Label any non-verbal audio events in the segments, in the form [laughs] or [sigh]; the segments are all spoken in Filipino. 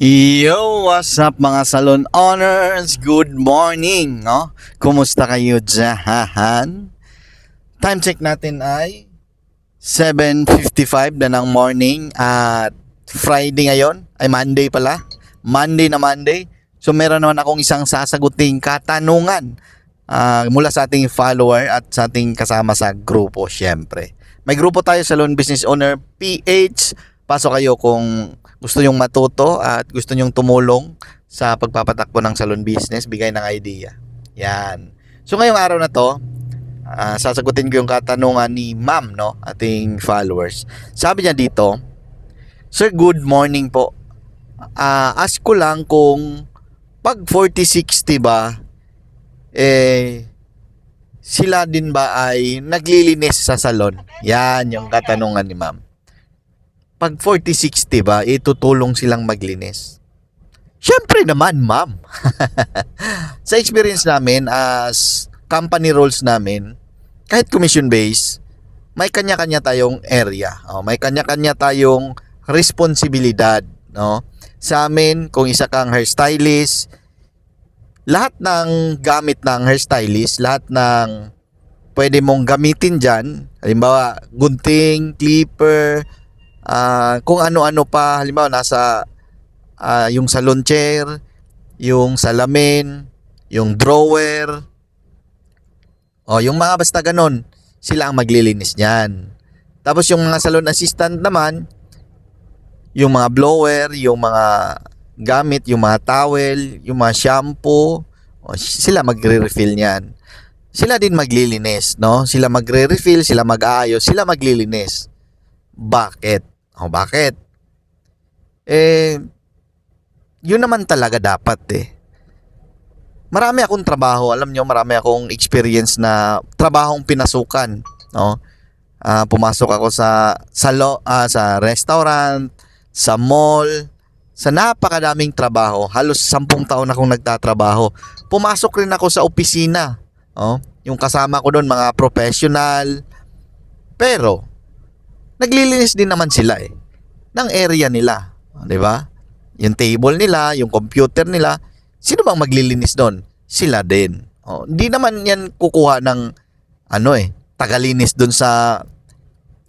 Yo, what's up mga salon owners? Good morning, no? Kumusta kayo dyan? Time check natin ay 7.55 na ng morning at Friday ngayon, ay Monday pala. Monday na Monday. So meron naman akong isang sasaguting katanungan ah, mula sa ating follower at sa ating kasama sa grupo, syempre. May grupo tayo, Salon Business Owner PH. Pasok kayo kung gusto nyong matuto at gusto nyong tumulong sa pagpapatakbo ng salon business, bigay ng idea. Yan. So ngayong araw na to, ah, sasagutin ko yung katanungan ni ma'am, no? Ating followers. Sabi niya dito, Sir, good morning po. Ah, ask ko lang kung pag 40-60 ba, eh, sila din ba ay naglilinis sa salon? Yan yung katanungan ni ma'am pag 40-60 ba, itutulong silang maglinis? Siyempre naman, ma'am. [laughs] sa experience namin as company roles namin, kahit commission base, may kanya-kanya tayong area. Oh, may kanya-kanya tayong responsibilidad, no? Sa amin, kung isa kang hairstylist, lahat ng gamit ng hairstylist, lahat ng pwede mong gamitin dyan, halimbawa, gunting, clipper, ah, kung ano-ano pa, halimbawa nasa ah, yung salon chair, yung salamin, yung drawer, o yung mga basta ganon, sila ang maglilinis niyan. Tapos yung mga salon assistant naman, yung mga blower, yung mga gamit, yung mga towel, yung mga shampoo, o, sila magre-refill niyan. Sila din maglilinis, no? Sila magre-refill, sila mag-aayos, sila maglilinis. Bakit? O bakit? Eh, yun naman talaga dapat eh. Marami akong trabaho, alam nyo, marami akong experience na trabahong pinasukan, no? Ah, pumasok ako sa sa lo, ah, sa restaurant, sa mall, sa napakadaming trabaho. Halos sampung taon akong nagtatrabaho. Pumasok rin ako sa opisina, oh. Yung kasama ko doon mga professional. Pero naglilinis din naman sila eh ng area nila, 'di ba? Yung table nila, yung computer nila, sino bang maglilinis doon? Sila din. Oh, hindi naman 'yan kukuha ng ano eh, tagalinis doon sa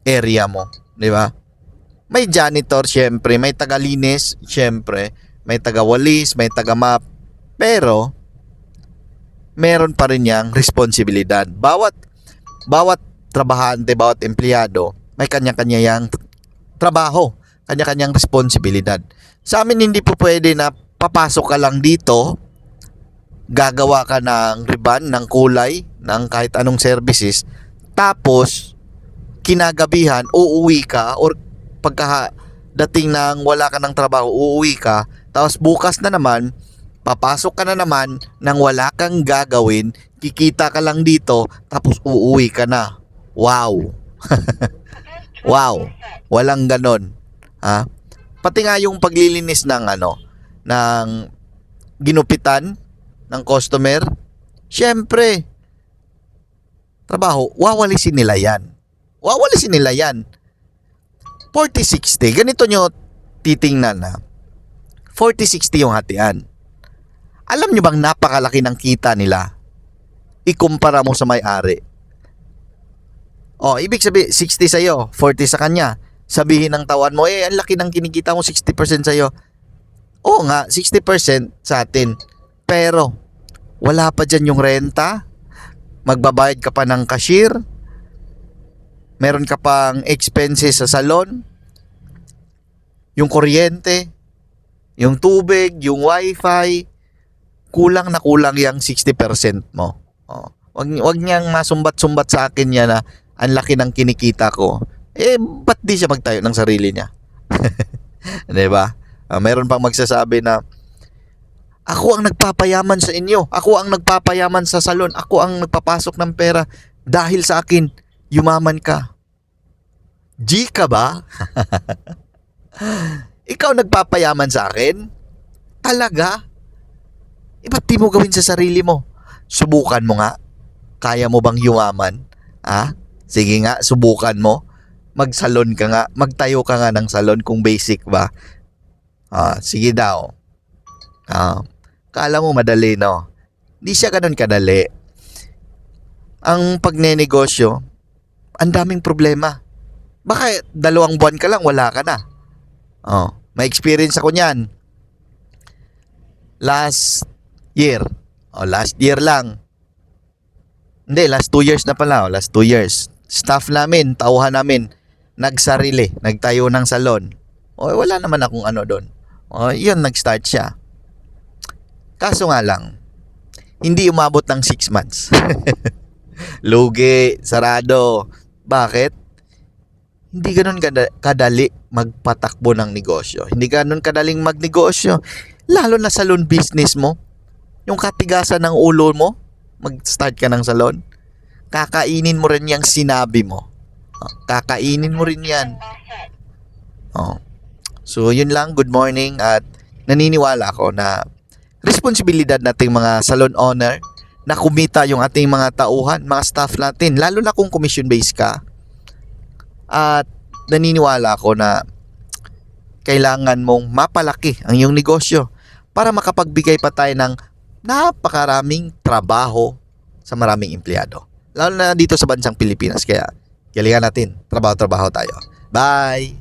area mo, 'di ba? May janitor syempre, may tagalinis syempre, may tagawalis, may tagamap. Pero meron pa rin yang responsibilidad. Bawat bawat trabahante, bawat empleyado, may kanya-kanya yang trabaho, kanya-kanyang responsibilidad. Sa amin hindi po pwede na papasok ka lang dito, gagawa ka ng ribbon, ng kulay, ng kahit anong services, tapos kinagabihan, uuwi ka or pagka dating ng wala ka ng trabaho, uuwi ka, tapos bukas na naman, papasok ka na naman nang wala kang gagawin, kikita ka lang dito, tapos uuwi ka na. Wow! [laughs] wow! Walang ganon. Ha? Pati nga yung paglilinis ng ano, ng ginupitan ng customer, syempre, trabaho, wawalisin nila yan. Wawalisin nila yan. 40-60, ganito nyo titingnan na. 40-60 yung hatian. Alam nyo bang napakalaki ng kita nila? Ikumpara mo sa may-ari. Oh, ibig sabihin, 60 sa'yo, 40 sa kanya. Sabihin ng tawan mo, eh, ang laki ng kinikita mo, 60% sa'yo. Oo nga, 60% sa atin. Pero, wala pa dyan yung renta. Magbabayad ka pa ng cashier. Meron ka pang expenses sa salon. Yung kuryente. Yung tubig, yung wifi. Kulang na kulang yung 60% mo. Oh. Wag, wag niyang masumbat-sumbat sa akin yan na ang laki ng kinikita ko. Eh, ba't di siya magtayo ng sarili niya? [laughs] Di ba? Ah, meron pang magsasabi na, ako ang nagpapayaman sa inyo. Ako ang nagpapayaman sa salon. Ako ang nagpapasok ng pera. Dahil sa akin, yumaman ka. G ka ba? [laughs] Ikaw nagpapayaman sa akin? Talaga? Eh, ba't di mo gawin sa sarili mo? Subukan mo nga. Kaya mo bang yumaman? Ah? Sige nga, subukan mo. Magsalon ka nga. Magtayo ka nga ng salon kung basic ba. Ah, sige daw. Ah, kala mo madali, no? Hindi siya ganun kadali. Ang pagnenegosyo, ang daming problema. Baka dalawang buwan ka lang, wala ka na. Oh, may experience ako niyan. Last year. Oh, last year lang. Hindi, last two years na pala. Oh, last two years. Staff namin, tauhan namin, nagsarili, nagtayo ng salon. O, wala naman akong ano doon. O, yun, nag-start siya. Kaso nga lang, hindi umabot ng 6 months. [laughs] Lugi, sarado. Bakit? Hindi ganun kada- kadali magpatakbo ng negosyo. Hindi ganun kadaling magnegosyo. Lalo na salon business mo. Yung katigasan ng ulo mo, mag-start ka ng salon. Kakainin mo rin yung sinabi mo. Oh, Kakainin mo rin yan. Oh. So, yun lang. Good morning. At naniniwala ako na responsibilidad nating mga salon owner na kumita yung ating mga tauhan, mga staff natin. Lalo na kung commission-based ka. At naniniwala ako na kailangan mong mapalaki ang iyong negosyo para makapagbigay pa tayo ng napakaraming trabaho sa maraming empleyado. Lalo na dito sa bansang Pilipinas. Kaya, galingan natin. Trabaho-trabaho tayo. Bye!